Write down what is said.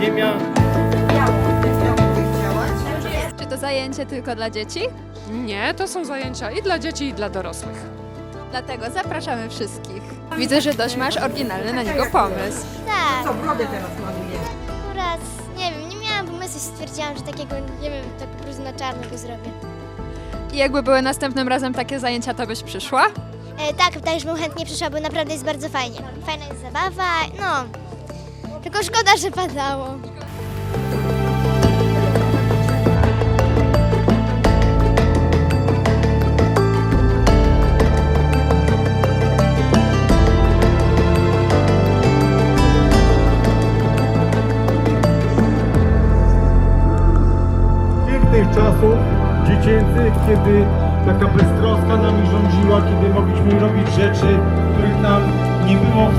ziemia. Czy to zajęcie tylko dla dzieci? Nie, to są zajęcia i dla dzieci, i dla dorosłych. Dlatego zapraszamy wszystkich. Widzę, że dość masz oryginalny na niego pomysł. Tak, Co, brodę teraz maluje? akurat, nie wiem, nie miałam pomysłu, stwierdziłam, że takiego, nie wiem, tak po prostu na czarno go zrobię. I jakby były następnym razem takie zajęcia, to byś przyszła? E, tak, też bym chętnie przyszła, bo naprawdę jest bardzo fajnie. Fajna jest zabawa, no. Tylko szkoda, że padało. pięknych czasów dziecięcych, kiedy taka beztroska nami rządziła, kiedy mogliśmy robić rzeczy, których nam nie było